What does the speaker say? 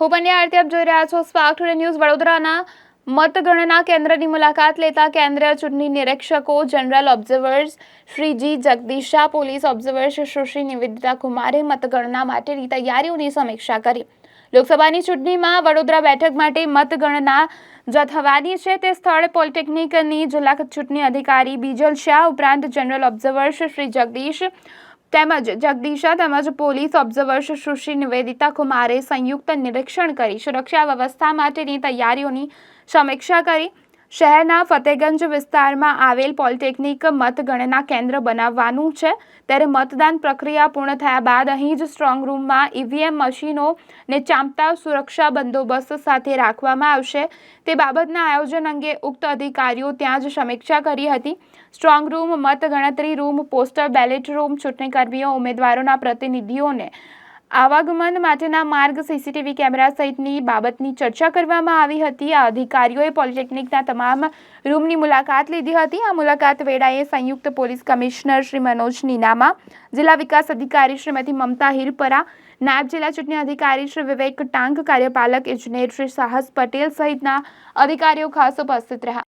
હું પન્યા આરતી આપ જોઈ રહ્યા છો સ્પાર્ક ટુડે ન્યૂઝ વડોદરાના મતગણના કેન્દ્રની મુલાકાત લેતા કેન્દ્રીય ચૂંટણી નિરીક્ષકો, general observers Shri G Jagadisha, police observers Sushri Nivedita કુમારે મતગણના માટેની તૈયારીઓની સમીક્ષા કરી. લોકસભાની ચૂંટણીમાં વડોદરા બેઠક માટે મતગણના જ થવાની છે તે સ્થળ પોલિટેકનિકની જિલ્લા ચૂંટણી અધિકારી બીજલ શાહ ઉપરાંત જનરલ ઓબ્ઝર્વર્સ શ્રી જગદીશ તેમજ જગદીશા તેમજ પોલીસ ઓબ્ઝર્વર સુશ્રી નિવેદિતા કુમારે સંયુક્ત નિરીક્ષણ કરી સુરક્ષા વ્યવસ્થા માટેની તૈયારીઓની સમીક્ષા કરી શહેરના ફતેગંજ વિસ્તારમાં આવેલ પોલિટેકનિક મતગણના કેન્દ્ર બનાવવાનું છે. ત્યારે મતદાન પ્રક્રિયા પૂર્ણ થયા બાદ અહીં જ સ્ટ્રોંગ રૂમમાં ઈવીએમ મશીનોને ચાંપતા સુરક્ષા બંદોબસ્ત સાથે રાખવામાં આવશે. તે બાબતના આયોજન અંગે ઉક્ત અધિકારીઓ ત્યાં જ સમીક્ષા કરી હતી. સ્ટ્રોંગ રૂમ, મતગણતરી રૂમ, પોસ્ટલ બેલેટ રૂમ ચૂંટણી કર્મીઓ ઉમેદવારોના પ્રતિનિધિઓને આવાગમન માટેના માર્ગ, સીસીટીવી કેમેરા સહિતની બાબતની ચર્ચા કરવામાં આવી હતી. આ અધિકારીઓએ પોલિટેકનિકના તમામ રૂમની મુલાકાત લીધી હતી. આ મુલાકાત વેળાએ સંયુક્ત પોલીસ કમિશનર શ્રી મનોજ નીનામા, જિલ્લા વિકાસ અધિકારી શ્રીમતી મમતા હિરપરા, નાયબ જિલ્લા ચૂંટણી અધિકારી શ્રી વિવેક ટાંક કાર્યપાલક ઇજનેર શ્રી સાહસ પટેલ સહિતના અધિકારીઓ ખાસ ઉપસ્થિત રહ્યા.